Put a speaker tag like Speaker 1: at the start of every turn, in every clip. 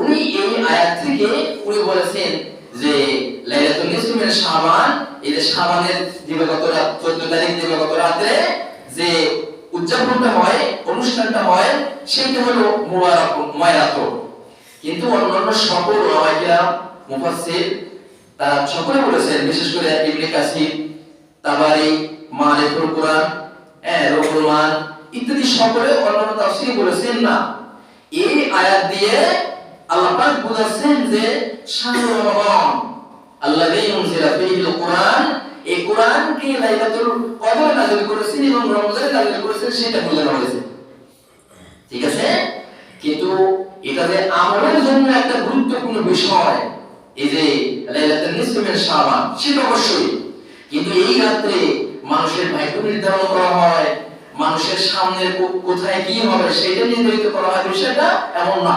Speaker 1: উনি এই আয়াত থেকে উনি বলেছেন যে লাইলাতুল নিসফ মিন শাবান, এই যে শাবানের দিবাগত রাত 14 তারিখ দিবাগত রাতে যে উদযাপনটা হয়, অনুষ্ঠানটা হয়, সেটা হলো মুবারক ময়রাত কিন্তু অন্যান্য সকল ওলামাইয়া মুফাসসির, তারা সকলে বলেছেন, বিশেষ করে ইবনে কাসির, তাবারি, মালিকুল কোরআন হ্যাঁ রহুমান ইত্যাদি সকলে অন্যান্য তাফসীর বলেছেন না। এই আয়াত দিয়ে আল্লাহ যে এই কিন্তু যে গুরুত্বপূর্ণ বিষয়, এই যে সেটা অবশ্যই। কিন্তু এই রাত্রে মানুষের ভাগ্য নির্ধারণ করা হয়, মানুষের সামনে কোথায় কি হবে সেটা নির্ধারিত করা হয়, বিষয়টা এমন না।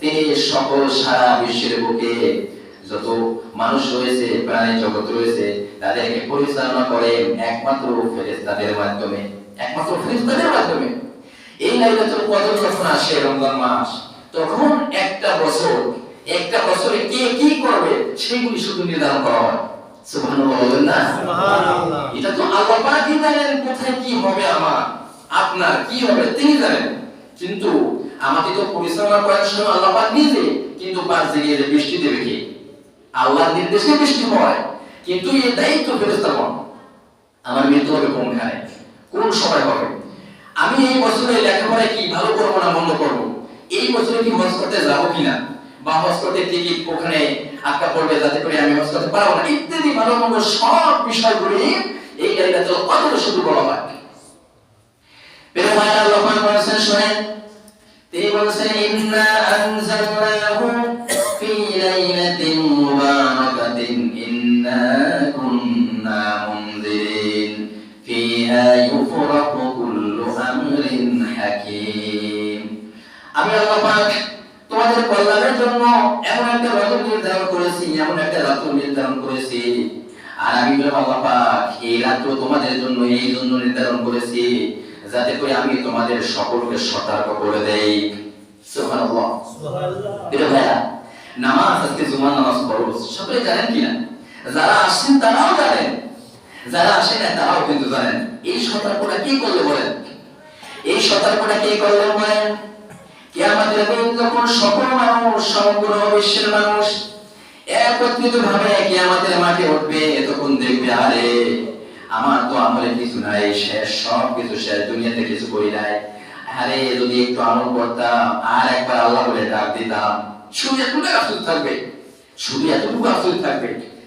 Speaker 1: তিনি সকল সারা বিশ্বের বুকে যত মানুষ রয়েছে প্রাণী জগৎ রয়েছে তাদেরকে পরিচালনা করেন একমাত্র ফেরেশতাদের মাধ্যমে। একমাত্র ফেরেশতাদের মাধ্যমে। এই লাইলাতুল কদর যখন আসে রমজান মাস তখন একটা বছর একটা বছরে কে কি করবে সেগুলি শুধু নির্ধারণ করা হয়। সুবহানাল্লাহ বলেন না?
Speaker 2: সুবহানাল্লাহ।
Speaker 1: এটা তো আল্লাহ পাকই জানেন কোথায় কি হবে আমার আপনার কি হবে তিনি জানেন। কিন্তু আমাকে তো পরিচালনা করার সময় আল্লাহ পাক নিজে কিন্তু পাঁচ জায়গায় যে বৃষ্টি দেবে কে? আল্লাহর নির্দেশে বৃষ্টি হয় কিন্তু এই দায়িত্ব ফেরেস্তা কোন? আমার মৃত্যু হবে কোনখানে? কোন সময় হবে? আমি এই বছরে লেখাপড়ায় কি ভালো করব না মন্দ করব? এই বছরে কি হজ করতে যাব কিনা? বা হজ করতে টিকিট ওখানে আটকা পড়বে যাতে করে আমি হজ করতে পারব না? ইত্যাদি ভালো মন্দ সব বিষয়গুলি এই জায়গাতে কত শুধু বলা হয়। আমি আল্লাহ পাক জন্য এমন একটা রজব নির্ধারণ করেছি এমন একটা রাত্র নির্ধারণ করেছি আর আমি তোমাদের জন্য এই জন্য নির্ধারণ করেছি যাতে করে আমি তোমাদের সকলকে সতর্ক করে দেই। সুবহানাল্লাহ। প্রিয় ভাইরা নামাজ আজকে জুমার নামাজ পড়ো সকলে জানেন কিনা? যারা আসছেন তারাও জানেন। যারা আসেন না তারাও কিন্তু জানেন। এই সতর্কটা কি করলে বলেন? এই সতর্কটা কে করলে বলেন? কিয়ামতের দিন যখন সকল মানুষ সমগ্র বিশ্বের মানুষ একত্রিত ভাবে কিয়ামতের মাঠে উঠবে তখন দেখবে আরে আমার তো আমলে কিছু নাই শেষ সব কিছু শেষ দুনিয়াতে কিছু করি নাই। আরে, যদি একটু আমল করতাম, আর একবার আল্লাহ বলে ডাক দিতাম শুধু এতটুকু আফসোস থাকবে শুধু এতটুকু আফসোস থাকবে।